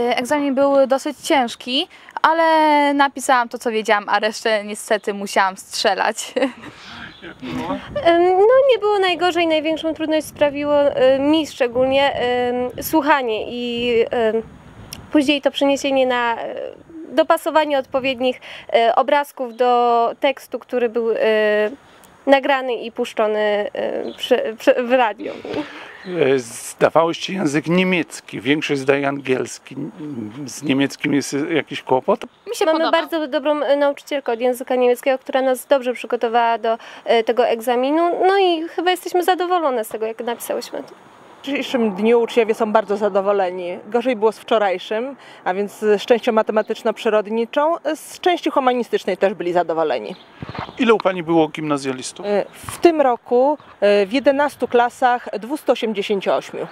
Egzamin był dosyć ciężki, ale napisałam to, co wiedziałam, a resztę niestety musiałam strzelać. No nie było najgorzej, największą trudność sprawiło em, mi szczególnie słuchanie i później to przeniesienie na e, dopasowanie odpowiednich e, obrazków do tekstu, który był e, nagrany i puszczony e, przy, przy, w radiu. E, Zdawałeś ci język niemiecki, większość zdaje angielski. Z niemieckim jest jakiś kłopot? Mi się Mamy podoba. bardzo dobrą e, nauczycielkę od języka niemieckiego, która nas dobrze przygotowała do e, tego egzaminu. No i chyba jesteśmy zadowolone z tego, jak napisałyśmy dzisiejszym dniu uczniowie są bardzo zadowoleni. Gorzej było z wczorajszym, a więc z częścią matematyczno-przyrodniczą, z części humanistycznej też byli zadowoleni. Ile u pani było gimnazjalistów? W tym roku y, w 11 klasach 288.